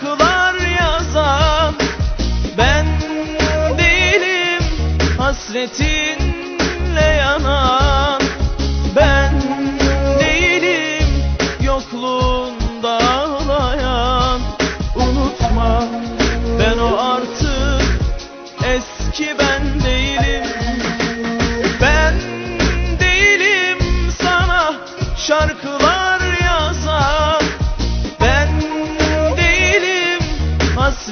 şarkılar yazan Ben değilim hasretinle yanan Ben değilim yokluğunda ağlayan. Unutma ben o artık eski ben değilim